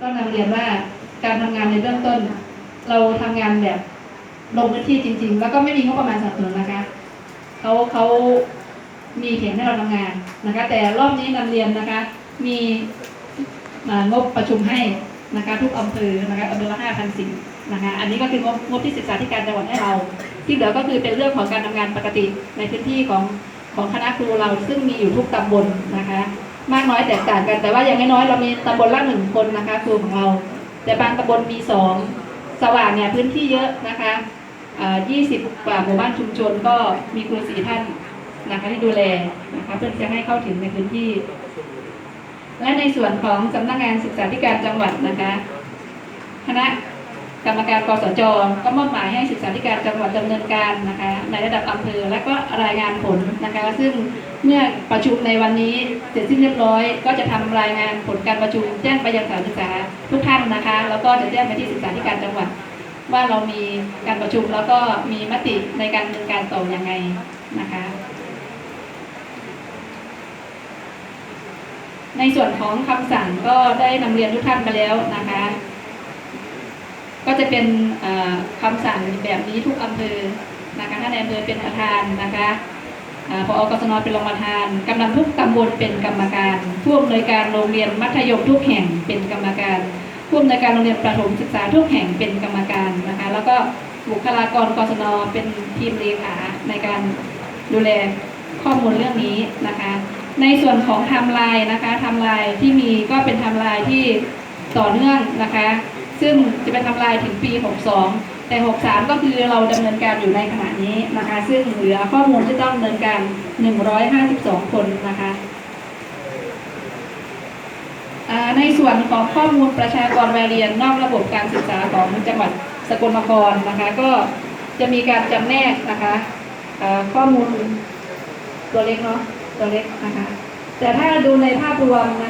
ก็นำเรียนว่าการทำงานในเบื้องต้น เราทำงานแบบลงพื้นที่จริง ๆ แล้วก็ไม่มีงบประมาณสนับสนุนนะคะเขาเขามีเพียงให้เราทำงานนะคะ แต่รอบนี้นำเรียนนะคะ มีอ่างบประชุมให้นะคะ ทุกอำเภอนะคะอำเภอละห้าพันสิบนะคะอันนี้ก็คืองบงบที่ศึกษาธิการจังหวัดให้เรา ที่เหลือก็คือเป็นเรื่องของการทำงานปกติในพื้นที่ของของคณะครูเราซึ่งมีอยู่ทุกตำบลนะคะ มากน้อยแตกต่างกัน แต่ว่าอย่างน้อยๆเรามีตำบลละหนึ่งคนนะคะครูของเรา แต่บางตำบลมีสองสว่างเนี่ยพื้นที่เยอะนะคะยี่สิบกว่าหมู่บ้านชุมชนก็มีครูสี่ท่านนะคะที่ดูแลนะคะเพื่อจะให้เข้าถึงในพื้นที่ และในส่วนของสำนักงานศึกษาธิการจังหวัดนะคะคณะ กรรมการกสจก็มอบหมายให้ศึกษาธิการจังหวัดดำเนินการนะคะในระดับอำเภอและก็รายงานผลนะคะ ซึ่งเมื่อประชุมในวันนี้เสร็จสิ้นเรียบร้อย ก็จะทำรายงานผลการประชุม แจ้งไปยังสถานศึกษาทุกท่านนะคะ แล้วก็จะแจ้งไปที่ศึกษาธิการจังหวัด ว่าเรามีการประชุมแล้วก็มีมติในการดำเนินการต่อยังไงนะคะในส่วนของคำสั่งก็ได้นำเรียนทุกท่านไปแล้วนะคะ ก็จะเป็นเอ่อคำสั่งแบบนี้ทุกอำเภอนะคะท่านในอำเภอเป็นประธานนะคะพอกศนเป็นรองประธานกำนันทุกตำบลเป็นกรรมการผู้อำนวยการโรงเรียนมัธยมทุกแห่งเป็นกรรมการผู้อำนวยการโรงเรียนประถมศึกษาทุกแห่งเป็นกรรมการนะคะ แล้วก็บุคลากรกศนเป็นทีมเลขาในการดูแลข้อมูลเรื่องนี้นะคะ ในส่วนของทม์ไลน์นะคะทม์ไลน์ที่มีก็เป็นทม์ไลน์ที่ต่อเนื่องนะคะ ซึ่งจะเป็นทำลายถึงปี 62 แต่ 63 ก็คือเราดำเนินการอยู่ในขณะนี้นะคะ ซึ่งเหลือข้อมูลที่ต้องดำเนินการ 152 คนนะคะในส่วนของข้อมูลประชากรวัยเรียนนอกระบบการศึกษาของจังหวัดสกลนครนะคะ ก็จะมีการจำแนกนะคะข้อมูลตัวเล็กเนาะตัวเล็กนะคะ แต่ถ้าดูในภาพรวมนะค